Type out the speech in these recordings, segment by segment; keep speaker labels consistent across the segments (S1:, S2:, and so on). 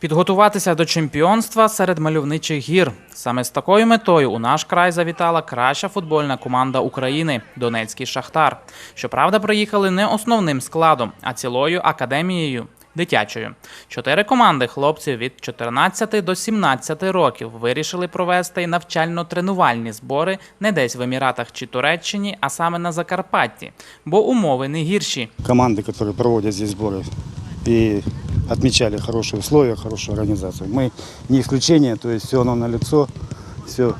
S1: Підготуватися до чемпіонства серед мальовничих гір. Саме з такою метою у наш край завітала краща футбольна команда України Донецький Шахтар. Щоправда, приїхали не основним складом, а цілою академією дитячою. Чотири команди хлопців від 14 до 17 років вирішили провести навчально-тренувальні збори не десь в Еміратах чи Туреччині, а саме на Закарпатті, бо умови не гірші.
S2: команды, которые проводят здесь сборы, и отмечали хорошие условия, хорошую организацию. Мы не исключение, то есть все оно на лицо, все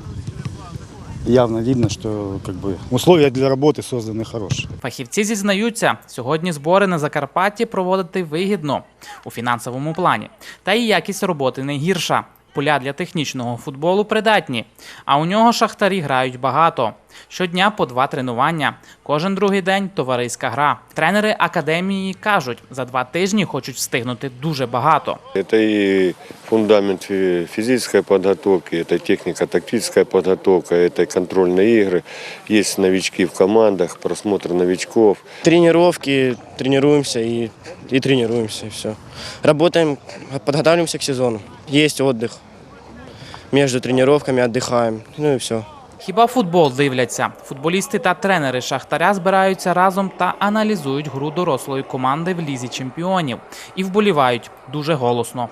S2: явно видно, что как бы условия для работы созданы хорошие.
S1: Фахівці зізнаються, сьогодні збори на Закарпатті проводити вигідно у фінансовому плані. Та і якість роботи не гірша. Поля для технічного футболу придатні, а у нього шахтарі грають багато. Щодня по два тренування. Кожен другий день товариська гра. Тренери академії кажуть, за два тижні хочуть встигнути дуже багато.
S3: Это и фундамент фи- физической подготовки, это технико-тактическая подготовка, это контрольные игры. Есть новички в командах, просмотр новичков.
S4: Тренировки, тренируемся и, и тренируемся, и все. Работаем, подготавливаемся к сезону. Есть отдых. Между тренировками отдыхаем. Ну и все.
S1: Хіба футбол дивляться? Футболісти та тренери Шахтаря збираються разом та аналізують гру дорослої команди в лізі чемпіонів і вболівають дуже голосно.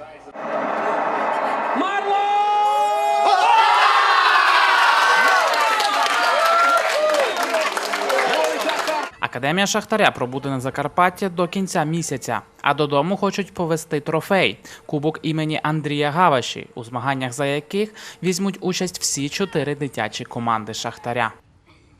S1: Академія Шахтаря пробуде на Закарпатті до кінця місяця, а додому хочуть повести трофей кубок імені Андрія Гаваші, у змаганнях за яких візьмуть участь всі чотири дитячі команди Шахтаря.